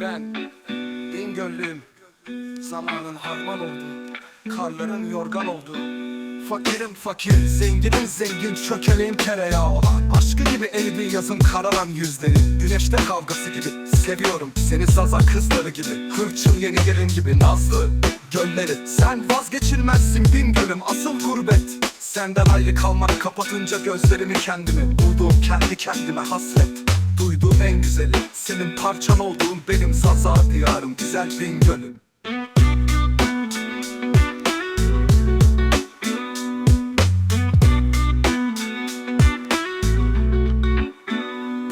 Ben Bingöllüyüm Zamanın harman oldu. Karların yorgan oldu. Fakirim fakir, zenginim zengin Çökeleğim tereyağı olan. Aşkı gibi eridi yazın kararan yüzleri. Güneşte kavgası gibi Seviyorum seni zaza kızları gibi. Hırçın yeni gelin gibi nazlı Gölleri. Sen vazgeçilmezsin Bingöl'üm asıl gurbet. Senden ayrı kalmak kapatınca gözlerimi kendimi Bulduğum kendi kendime hasret Duyduğum en güzeli. Senin parçan olduğun benim zaza diyarım Güzel Bingöl'üm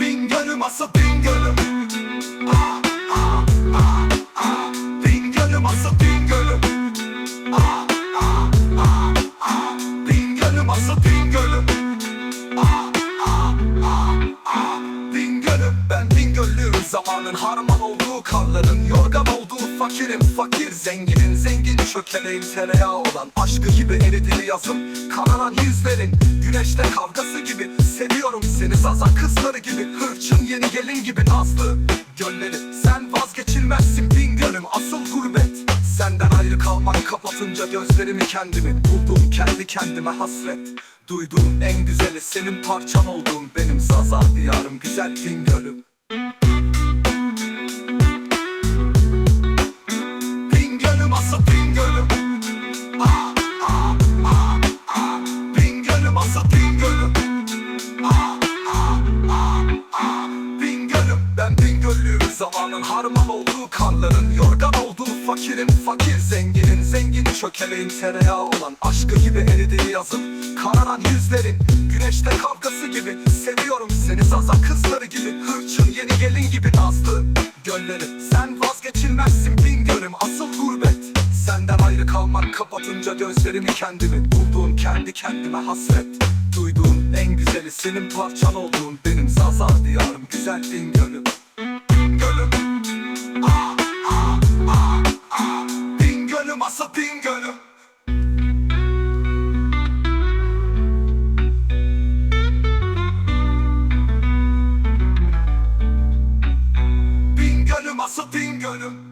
Bingöl'üm asıl Bingöl'üm Ah, ah, ah, ah. Ah, harman olduğu karların Yorgan olduğu fakirim fakir Zenginin zengin çökeleğim tereyağı olan Aşkı gibi eridi yazım Kananan yüzlerin Güneşte kavgası gibi Seviyorum seni zaza kızları gibi Hırçın yeni gelin gibi nazlı Gölleri. Sen vazgeçilmezsin Bingöl'üm asıl gurbet Senden ayrı kalmak kapatınca gözlerimi kendimi Buldum kendi kendime hasret. Duyduğum en güzeli senin parçan olduğum Benim zaza diyarım güzel Bingöl'üm harman olduğu karların Yorgan olduğu fakirin fakir Zenginin zengin çökeleğin tereyağı olan Aşkı gibi eridi yazın. Kararan yüzlerin Güneşte kavgası gibi. Seviyorum seni zaza kızları gibi. Hırçın yeni gelin gibi nazlı Gölleri. Sen vazgeçilmezsin Bingöl'üm asıl gurbet. Senden ayrı kalmak kapatınca gözlerimi kendimi. Bulduğum kendi kendime hasret. Duyduğum en güzeli senin parçan olduğun Benim zaza diyarım güzel Ama Bingöl'üm asıl Bingöl'üm